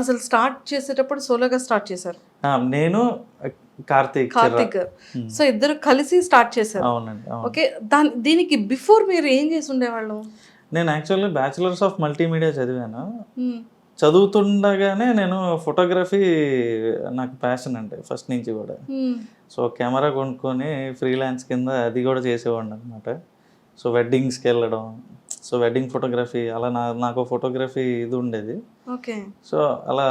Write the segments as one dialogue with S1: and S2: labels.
S1: అసలు స్టార్ట్ చేసేటప్పుడు సోలోగా స్టార్ట్ చేశారు.
S2: నేను కార్తీక్.
S1: కార్తిక్. సో ఇద్దరు కలిసి స్టార్ట్ చేశారు.
S2: అవునండి అవును.
S1: ఓకే దాని దీనికి బిఫోర్ మీరు ఏం చేసి ఉండేవాళ్ళు?
S2: నేను యాక్చువల్లీ బ్యాచిలర్స్ ఆఫ్ మల్టీమీడియా చదివాను. చదువుతుండగానే నేను ఫోటోగ్రఫీ నాకు ప్యాషన్ అండి ఫస్ట్ నుంచి కూడా. సో కెమెరా కొనుక్కొని ఫ్రీలాన్స్ కింద అది కూడా చేసేవాడిని అనమాట సో వెడ్డింగ్స్కి వెళ్ళడం సో వెడ్డింగ్ ఫోటోగ్రఫీ అలా నా నాకు ఫోటోగ్రఫీ ఇది ఉండేది.
S1: ఓకే.
S2: సో అలా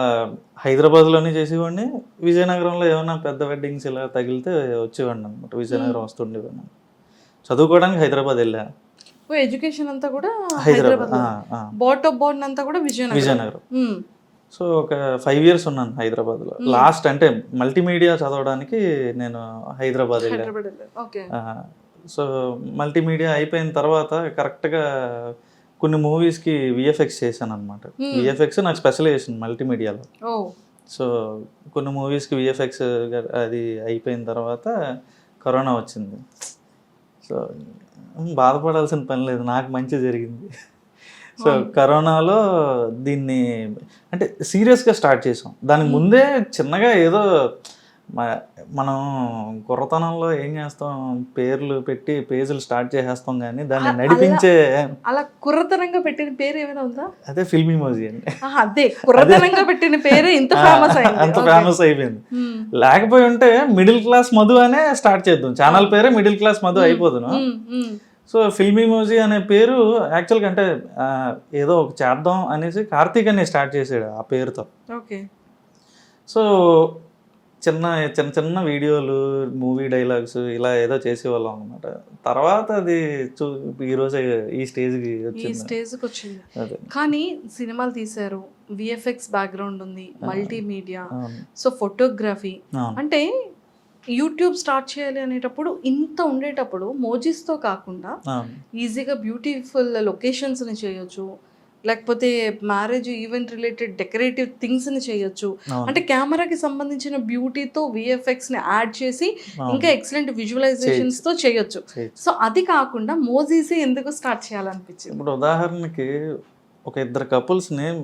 S2: హైదరాబాద్లోనే చేసేవాడిని. విజయనగరంలో ఏమైనా పెద్ద వెడ్డింగ్స్ ఇలా తగిలితే వచ్చేవాడిని అనమాట విజయనగరం వస్తుండేవాడిని. చదువుకోవడానికి హైదరాబాద్ వెళ్ళా.
S1: ఓ ఎడ్యుకేషన్ అంతా కూడా
S2: హైదరాబాద్
S1: బాట్ ఆఫ్ బోర్న్ అంతా కూడా విజయనగరం?
S2: విజయనగరం. సో ఒక ఫైవ్ ఇయర్స్ ఉన్నాను హైదరాబాద్లో. లాస్ట్ అంటే మల్టీమీడియా చదవడానికి నేను హైదరాబాద్ వెళ్ళాను సో మల్టీమీడియా అయిపోయిన తర్వాత కరెక్ట్గా కొన్ని మూవీస్కి విఎఫ్ఎక్స్ చేశాను అనమాట విఎఫ్ఎక్స్ నాకు స్పెషలైజేషన్ మల్టీమీడియాలో. సో కొన్ని మూవీస్కి విఎఫ్ఎక్స్ అది అయిపోయిన తర్వాత కరోనా వచ్చింది. సో బాధపడాల్సిన పని లేదు నాకు మంచి జరిగింది. సో కరోనాలో దీన్ని అంటే సీరియస్గా స్టార్ట్ చేసాం. దానికి ముందే చిన్నగా ఏదో మనం కుర్రతనంలో ఏం చేస్తాం? పేర్లు పెట్టి పేజీలు స్టార్ట్ చేసేస్తాం కానీ దాన్ని నడిపించే
S1: అలా కుర్రతనంగా పెట్టిన పేరు ఏమైనా ఉందా?
S2: అదే ఫిల్మీ మోజీ అండి.
S1: అదే. కుర్రతనంగా పెట్టిన పేరే ఇంత ఫేమస్ అయింది.
S2: అంత. ఫేమస్ అయిపోయింది. లేకపోయి ఉంటే మిడిల్ క్లాస్ మధు అనే స్టార్ట్ చేద్దాం. ఛానల్ పేరే మిడిల్ క్లాస్ మధు అయిపోదును. సో ఫిల్మీ మోజీ అనే పేరు యాక్చువల్గా అంటే ఏదో ఒక చేద్దాం అనేసి కార్తీక్ అనే స్టార్ట్ చేసాడు ఆ పేరుతో.
S1: ఓకే.
S2: సో చిన్న చిన్న చిన్న వీడియోలు మూవీ డైలాగ్స్ ఇలా ఏదో చేసేవాళ్ళం అనమాట తర్వాత అది చూ ఈరోజు ఈ స్టేజ్కి
S1: ఈ స్టేజ్కి వచ్చింది. కానీ సినిమాలు తీశారు. విఎఫ్ఎక్స్ బ్యాక్గ్రౌండ్ ఉంది మల్టీమీడియా సో ఫోటోగ్రఫీ అంటే యూట్యూబ్ స్టార్ట్ చేయాలి అనేటప్పుడు ఇంత ఉండేటప్పుడు మోజీస్తో కాకుండా ఈజీగా బ్యూటిఫుల్ లొకేషన్స్ని చేయొచ్చు. లేకపోతే మ్యారేజ్ ఈవెంట్ రిలేటెడ్ డెకరేటివ్ థింగ్స్ని చేయొచ్చు.
S2: అవును.
S1: అంటే కెమెరాకి సంబంధించిన బ్యూటీతో విఎఫ్ఎక్స్ని యాడ్ చేసి. ఇంకా ఎక్సలెంట్ విజువలైజేషన్స్తో చేయొచ్చు.
S2: చేయొచ్చు.
S1: సో అది కాకుండా మోజీసే ఎందుకు స్టార్ట్ చేయాలనిపించింది?
S2: ఇప్పుడు ఉదాహరణకి ఒక ఇద్దరు కపుల్స్ని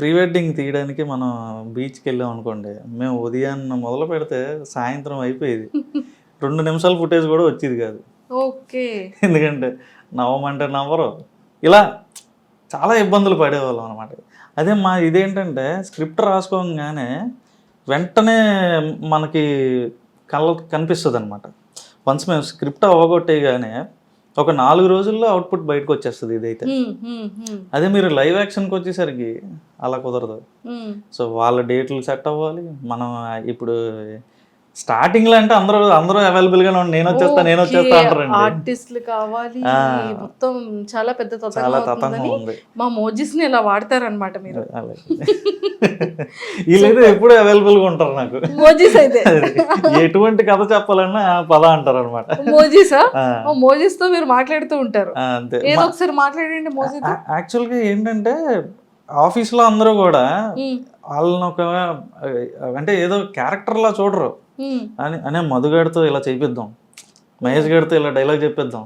S2: ప్రీ వెడ్డింగ్ తీయడానికి మనం బీచ్కి వెళ్ళాం అనుకోండి మేము ఉదయాన్న మొదలు పెడితే సాయంత్రం అయిపోయేది. రెండు నిమిషాల ఫుటేజ్ కూడా వచ్చేది కాదు.
S1: ఓకే.
S2: ఎందుకంటే నవ్వమంటే నవ్వరు. ఇలా చాలా ఇబ్బందులు పడేవాళ్ళం అనమాట అదే మా ఇదేంటంటే స్క్రిప్ట్ రాసుకోగానే వెంటనే మనకి కళ్ళ కనిపిస్తుంది అనమాట వన్స్ మేము స్క్రిప్ట్ అవ్వగొట్టేగానే ఒక నాలుగు రోజుల్లో అవుట్పుట్ బయటకు వచ్చేస్తుంది ఇదైతే అదే మీరు లైవ్ యాక్షన్కి వచ్చేసరికి అలా కుదరదు. సో వాళ్ళ డేట్లు సెట్ అవ్వాలి. మనం ఇప్పుడు స్టార్టింగ్లో అంటే అందరూ అందరూ అవైలబుల్ గానే ఉండి నేను వచ్చేస్తా నేను వచ్చేస్తా అంటారండి.
S1: ఆర్టిస్టులు కావాలి. మొత్తం చాలా పెద్ద తతంగం
S2: ఉంది.
S1: మా మోజీస్ని ఇలా వాడతారనమాట మీరు.
S2: వీళ్ళైతే ఎప్పుడు అవైలబుల్గా ఉంటారు నాకు.
S1: మోజీస్ అయితే.
S2: ఎటువంటి కథ చెప్పాలన్నా పద అంటారు అనమాట
S1: మోజీసా మోజీస్తో మీరు మాట్లాడుతూ ఉంటారు.
S2: అంతే.
S1: ఏదో ఒకసారి మాట్లాడండి మోజీతో
S2: యాక్చువల్గా ఏంటంటే ఆఫీస్లో అందరూ కూడా వాళ్ళని ఒక అంటే ఏదో క్యారెక్టర్ లా చూడరు. అని అనే మధుగాడితో ఇలా చేపిద్దాం. మహేష్ గారితో ఇలా డైలాగ్ చెప్పిద్దాం.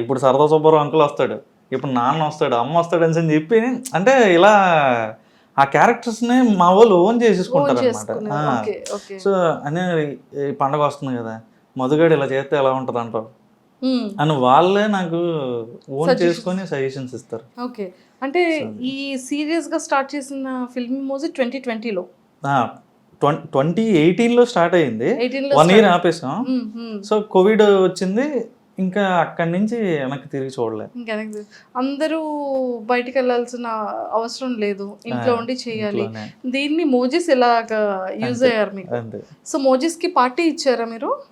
S2: ఇప్పుడు సరదా సుబ్బారావు అంకుల్ వస్తాడు. ఇప్పుడు నాన్న వస్తాడు అమ్మ వస్తాడు అని చెప్పి అంటే ఇలా ఆ క్యారెక్టర్స్ని మా వాళ్ళు ఓన్ చేసేసుకుంటారు. అనమాట సో అనే ఈ పండగ వస్తుంది కదా మధుగాడు ఇలా చేస్తే ఎలా ఉంటుంది అంటారు అని వాళ్ళే నాకు ఓన్. చేసుకొని సజెషన్స్ ఇస్తారు.
S1: ఓకే. అంటే ఈ సీరియస్గా స్టార్ట్ చేసిన ఫిల్మ్ మోజీ ట్వంటీ ట్వంటీలో
S2: ట్వంటీ స్టార్ట్
S1: ఎయిటీన్లో
S2: వన్ ఇయర్ ఆపేసాం. సో కోవిడ్ వచ్చింది. ఇంకా అక్కడి నుంచి వెనక్కి తిరిగి చూడలే.
S1: ఇంకా అందరూ బయటికి వెళ్ళాల్సిన అవసరం లేదు. ఇంట్లో ఉండి చేయాలి. దీన్ని మోజీస్ ఎలాగా యూజ్ అయ్యారు మీకు? సో మోజీస్కి పార్టీ ఇచ్చారా మీరు?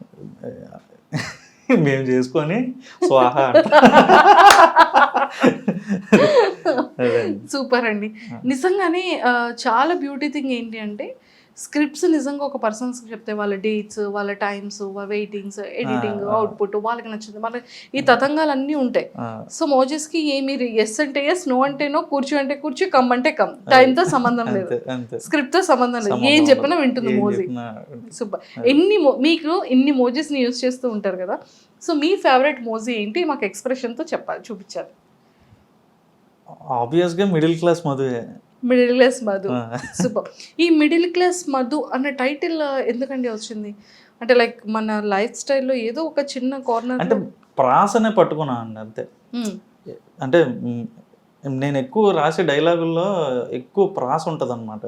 S2: మేము చేసుకొని స్వాహ.
S1: సూపర్ అండి. నిజంగానే చాలా బ్యూటీ థింగ్ ఏంటి అంటే స్క్రిప్ట్స్ నిజంగా ఒక పర్సన్స్ చెప్తే వాళ్ళ డేట్స్ వాళ్ళ టైమ్స్ వాళ్ళ వెయిటింగ్స్ ఎడిటింగ్. అవుట్పుట్ వాళ్ళకి నచ్చింది. వాళ్ళ ఈ తతంగాలు అన్నీ ఉంటాయి. సో మోజెస్కి ఏమి ఎస్ అంటే ఎస్ నో అంటే నో కూర్చో అంటే కూర్చో కమ్ అంటే కమ్ టైంతో సంబంధం లేదు.
S2: అంతే అంతే.
S1: స్క్రిప్ట్తో సంబంధం లేదు. ఏం. చెప్పినా వింటుంది
S2: ఏం
S1: మోజీ. సూపర్. ఎన్ని మీకు ఇన్ని మోజీస్ని యూజ్ చేస్తూ ఉంటారు కదా. సో మీ ఫేవరెట్ మోజీ ఏంటి? మాకు ఎక్స్ప్రెషన్తో చెప్పాలి చూపించాలి.
S2: ఆబ్వియస్గా మిడిల్ క్లాస్ మధువే
S1: మిడిల్ క్లాస్ మధు. సూపర్ ఈ మిడిల్ క్లాస్ మధు అన్న టైటిల్ ఎందుకండి వచ్చింది? అంటే లైక్ మన లైఫ్ స్టైల్లో ఏదో ఒక చిన్న కార్నర్
S2: అంటే ప్రాసనే పట్టుకున్నాను అండి అంతే. అంటే మ్, నేను ఎక్కువ రాసే డైలాగుల్లో ఎక్కువ ప్రాస ఉంటుంది అనమాట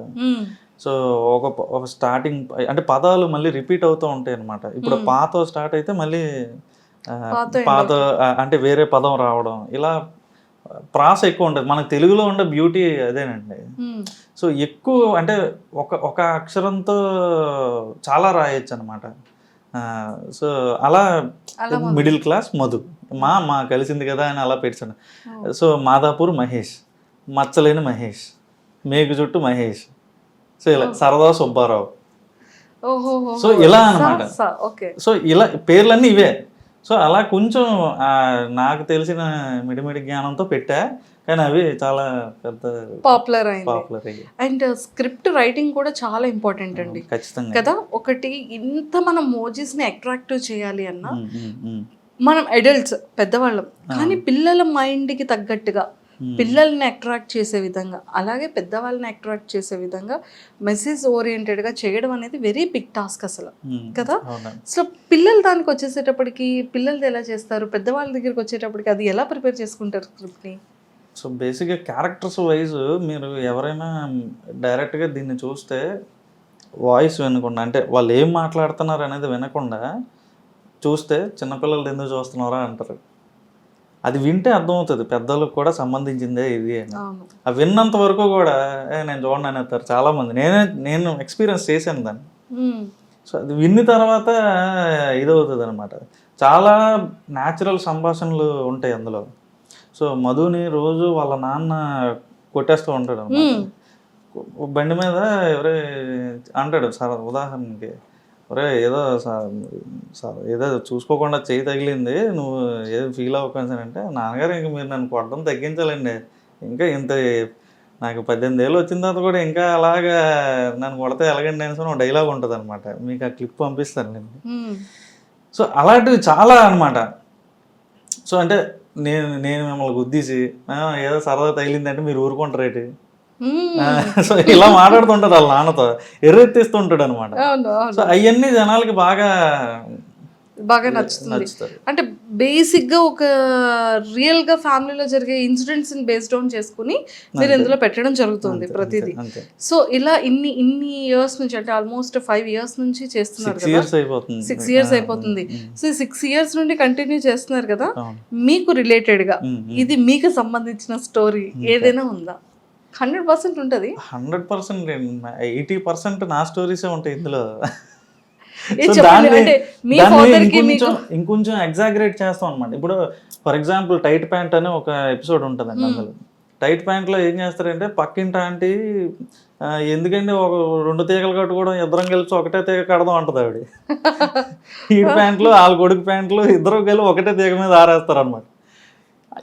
S2: సో ఒక ఒక స్టార్టింగ్ అంటే పదాలు మళ్ళీ రిపీట్ అవుతూ ఉంటాయి అనమాట ఇప్పుడు
S1: Hmm.
S2: పాత స్టార్ట్ అయితే మళ్ళీ
S1: పాత
S2: అంటే వేరే పదం రావడం ఇలా ప్రాస ఎక్కువ ఉంటుంది. మనకు తెలుగులో ఉండే బ్యూటీ అదేనండి. సో ఎక్కువ అంటే ఒక ఒక అక్షరంతో చాలా రాయొచ్చు అనమాట సో అలా మిడిల్ క్లాస్ మధు. మా మా కలిసింది కదా అని అలా పెట్టాను సో మాదాపూర్ మహేష్ మచ్చలేని మహేష్ మేకు చుట్టూ మహేష్ సో ఇలా సరదా సుబ్బారావు. సో ఇలా అన్నమాట.
S1: ఓకే.
S2: సో ఇలా పేర్లన్నీ ఇవే. సో అలా కొంచెం నాకు తెలిసిన మిడిమిడి జ్ఞానంతో పెట్టా. కానీ అవి చాలా పెద్ద
S1: పాపులర్ అయింది
S2: పాపులర్
S1: అండ్ స్క్రిప్ట్ రైటింగ్ కూడా చాలా ఇంపార్టెంట్ అండి.
S2: ఖచ్చితంగా.
S1: కదా ఒకటి ఇంత మనం మోజీస్ని అట్రాక్టివ్ చేయాలి అన్నా మనం అడల్ట్స్ పెద్దవాళ్ళం. కానీ పిల్లల మైండ్కి తగ్గట్టుగా. పిల్లల్ని అట్రాక్ట్ చేసే విధంగా అలాగే పెద్దవాళ్ళని అట్రాక్ట్ చేసే విధంగా మెసేజ్ ఓరియంటెడ్గా చేయడం అనేది వెరీ బిగ్ టాస్క్ అసలు.
S2: ఉమ్,
S1: కదా? సో పిల్లలు దానికి వచ్చేసేటప్పటికి పిల్లలది ఎలా చేస్తారు? పెద్దవాళ్ళ దగ్గరికి వచ్చేటప్పటికి అది ఎలా ప్రిపేర్ చేసుకుంటారు స్క్రిప్ట్ని
S2: సో బేసిక్గా క్యారెక్టర్స్ వైజ్ మీరు ఎవరైనా డైరెక్ట్గా దీన్ని చూస్తే వాయిస్ వినకుండా అంటే వాళ్ళు ఏం మాట్లాడుతున్నారు అనేది వినకుండా చూస్తే చిన్నపిల్లలు ఎందుకు చూస్తున్నారా అంటారు. అది వింటే అర్థమవుతుంది. పెద్దలకు కూడా సంబంధించిందే ఇది అని. ఆ విన్నంత వరకు కూడా "ఏ, నేను చూడండి అని అంటారు చాలామంది. నేనే నేను ఎక్స్పీరియన్స్ చేశాను దాన్ని. సో అది విన్న తర్వాత ఇదవుతుంది అనమాట చాలా న్యాచురల్ సంభాషణలు ఉంటాయి అందులో. సో మధుని రోజు వాళ్ళ నాన్న కొట్టేస్తూ ఉంటాడు బండి మీద ఎవరే అంటాడు సార్ ఉదాహరణకి. ఒరే ఏదో ఏదో చూసుకోకుండా చేయి తగిలింది నువ్వు ఏదో ఫీల్ అవ్వకుండా అంటే నాన్నగారు ఇంక మీరు నన్ను కొట్టడం తగ్గించాలండి ఇంకా ఇంత నాకు పద్దెనిమిది ఏళ్ళు వచ్చిన తర్వాత కూడా ఇంకా అలాగా నన్ను కొడితే ఎలాగండి అనేసి ఒక డైలాగ్ ఉంటుంది అనమాట మీకు ఆ క్లిప్ పంపిస్తాను నేను. సో అలాంటివి చాలా అన్నమాట సో అంటే నేను నేను మిమ్మల్ని గుద్దీసి "ఆ, ఏదో సరదా తగిలిందంటే మీరు ఊరుకుంటారేటి
S1: మ్మ్.
S2: సో ఇలా మాట్లాడుతుంటారు వాళ్ళ నాన్నతో. ఎర్రెత్తిస్తుంటాడు అనమాట సో అవన్నీ జనాలకి బాగా
S1: బాగా నచ్చుతుంది. అంటే బేసిక్గా ఒక రియల్గా ఫ్యామిలీలో జరిగే ఇన్సిడెంట్స్ని బేస్డ్ ఆన్ చేసుకుని మీరు ఇందులో పెట్టడం జరుగుతుంది ప్రతిదీ. సో ఇలా ఇన్ని ఇన్ని ఇయర్స్ నుంచి అంటే ఆల్మోస్ట్ ఫైవ్ ఇయర్స్ నుంచి చేస్తున్నారు
S2: సిక్స్
S1: కదా?
S2: ఇయర్స్ అయిపోతుంది.
S1: సిక్స్ ఇయర్స్ అయిపోతుంది. సో సిక్స్ ఇయర్స్ నుండి కంటిన్యూ చేస్తున్నారు కదా. మీకు రిలేటెడ్గా
S2: ఉమ్, ఉమ్.
S1: ఇది మీకు సంబంధించిన స్టోరీ ఏదైనా ఉందా? హండ్రెడ్ పర్సెంట్ ఉంటుంది.
S2: హండ్రెడ్ పర్సెంట్ ఎయిటీ పర్సెంట్ నా స్టోరీసే ఉంటాయి ఇందులో. ఇంకొంచెం ఎగ్జాగరేట్ చేస్తాం అనమాట ఇప్పుడు ఫర్ ఎగ్జాంపుల్ టైట్ ప్యాంట్ అని ఒక ఎపిసోడ్ ఉంటుందండి అందులో. టైట్ ప్యాంట్లో ఏం చేస్తారంటే పక్కింటి ఆంటీ ఎందుకండి ఒక రెండు తీగలు కట్టుకోవడం ఇద్దరం కలిసి ఒకటే తీగ కడదాం అంటది ఆవిడ. ఈడి ప్యాంట్లు వాళ్ళ కొడుకు ప్యాంట్లు ఇద్దరు కలిసి ఒకటే తీగ మీద ఆరేస్తారు అనమాట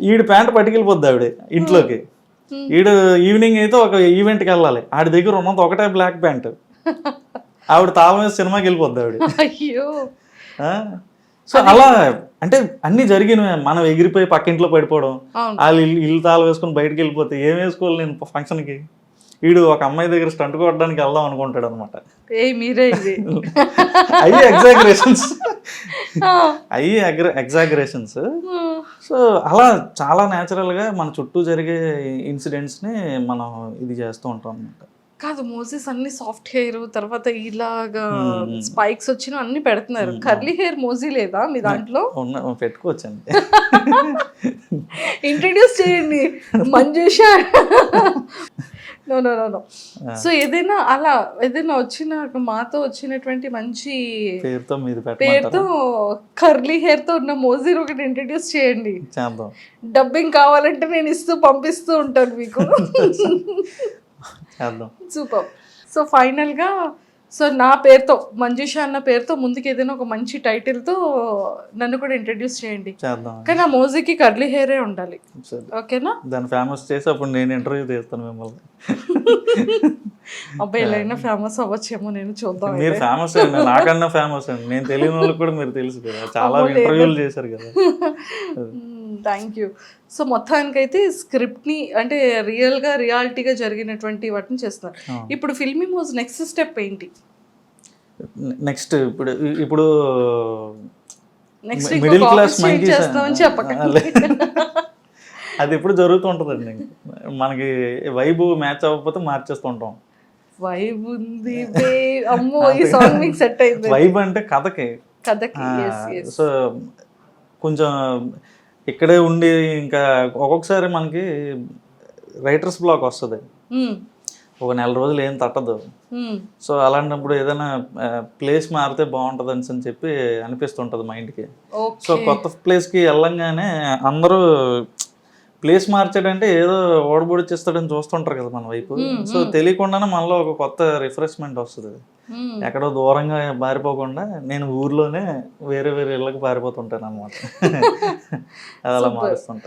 S2: ఈడి ప్యాంట్ పట్టుకెళ్ళిపోద్ది ఆవిడ ఇంట్లోకి.
S1: Hmm.
S2: ఈడు ఈవినింగ్ అయితే ఒక ఈవెంట్కి వెళ్ళాలి. ఆడి దగ్గర ఉన్నది ఒకటే బ్లాక్ ప్యాంట్ ఆవిడ తాళం మీద సినిమాకి వెళ్ళిపోద్ది ఆవిడ.
S1: అయ్యో?
S2: సో అలా అంటే అన్ని జరిగినవే. మనం ఎగిరిపోయి పక్కింట్లో పడిపోవడం. వాళ్ళు ఇల్లు ఇల్లు తాళం వేసుకొని బయటకు వెళ్ళిపోతే ఏం వేసుకోవాలి నేను ఫంక్షన్కి? వీడు ఒక అమ్మాయి దగ్గర స్టంట్ కొట్టడానికి వెళ్దాం అనుకుంటాడు అనమాట అయ్యి ఎగ్జాగరేషన్స్. అయ్యి ఎగ్జాగరేషన్స్. సో అలా చాలా న్యాచురల్గా మన చుట్టూ జరిగే ఇన్సిడెంట్స్ని మనం ఇది చేస్తూ ఉంటాం అనమాట
S1: కాదు మోసెస్ అన్ని సాఫ్ట్ హెయిర్ తర్వాత ఇలాగా. స్పైక్స్ వచ్చిన అన్ని పెడుతున్నారు. కర్లీ హెయిర్ మోజీ లేదా మీ దాంట్లో?
S2: ఉన్న పెట్టుకోవచ్చండి.
S1: ఇంట్రడ్యూస్ చేయండి. Manjusha. No no no no so ఏదైనా అలా ఏదైనా వచ్చిన మాతో వచ్చినటువంటి మంచి
S2: పేరుతో
S1: పేరుతో కర్లీ హెయిర్తో ఉన్న మోజీని ఒకటి ఇంట్రడ్యూస్ చేయండి. డబ్బింగ్ కావాలంటే నేను ఇస్తూ పంపిస్తూ ఉంటాను మీకు. సూపర్ సో ఫైనల్గా సో నా పేరుతో మంజుష అన్న పేరుతో ముందుకు ఏదైనా ఒక మంచి టైటిల్తో నన్ను కూడా ఇంట్రడ్యూస్ చేయండి. కానీ ఆ మోజీకి కర్లీ హెయిరే ఉండాలి. ఓకేనా?
S2: దాన్ని ఫేమస్ చేసి అప్పుడు నేను ఇంటర్వ్యూ చేస్తాను మిమ్మల్ని.
S1: అబ్బాయి ఎలా అయినా ఫేమస్ అవ్వచ్చేమో నేను చూద్దాం
S2: మీరు ఫేమస్ అండి నాకన్నా ఫేమస్ అండి నేను తెలియని వాళ్ళకి కూడా మీరు తెలుసు కదా చాలా. ఇంటర్వ్యూలు చేశారు కదా.
S1: థ్యాంక్ యూ సో మొత్తానికైతే స్క్రిప్ట్ని అంటే రియల్గా రియాలిటీగా జరిగినటువంటి వాటిని చేస్తున్నారు. ఇప్పుడు ఫిల్మీ మోజ్ నెక్స్ట్ స్టెప్ ఏంటి?
S2: నెక్స్ట్ ఇప్పుడు ఇప్పుడు
S1: నెక్స్ట్
S2: మిడిల్ క్లాస్
S1: చేస్తామని చెప్పకండి.
S2: అది. ఎప్పుడు జరుగుతూ ఉంటుందండి. మనకి వైబ్ మ్యాచ్ అవ్వకపోతే మార్చేస్తూ ఉంటాం
S1: వైబ్ ఉంది. అమ్మో ఈ సాంగ్ మీకు సెట్ అయింది.
S2: వైబ్ అంటే కథకి.
S1: కథకి.
S2: సో కొంచెం ఇక్కడే ఉండి ఇంకా ఒక్కొక్కసారి మనకి రైటర్స్ బ్లాక్ వస్తుంది. ఒక నెల రోజులు ఏం తట్టదు. సో అలాంటప్పుడు ఏదైనా ప్లేస్ మారితే బాగుంటుంది అని చెప్పి అనిపిస్తుంటుంది మైండ్కి సో కొత్త ప్లేస్కి వెళ్ళంగానే అందరూ ప్లేస్ మార్చాడంటే ఏదో ఓడబొడిచేస్తాడని చూస్తుంటారు కదా మన వైపు. సో తెలియకుండానే మనలో ఒక కొత్త రిఫ్రెష్మెంట్ వస్తుంది. ఎక్కడో దూరంగా పారిపోకుండా నేను ఊర్లోనే వేరే వేరే ఇళ్ళకి పారిపోతుంటాను అనమాట అది అలా మారుస్తుంటాను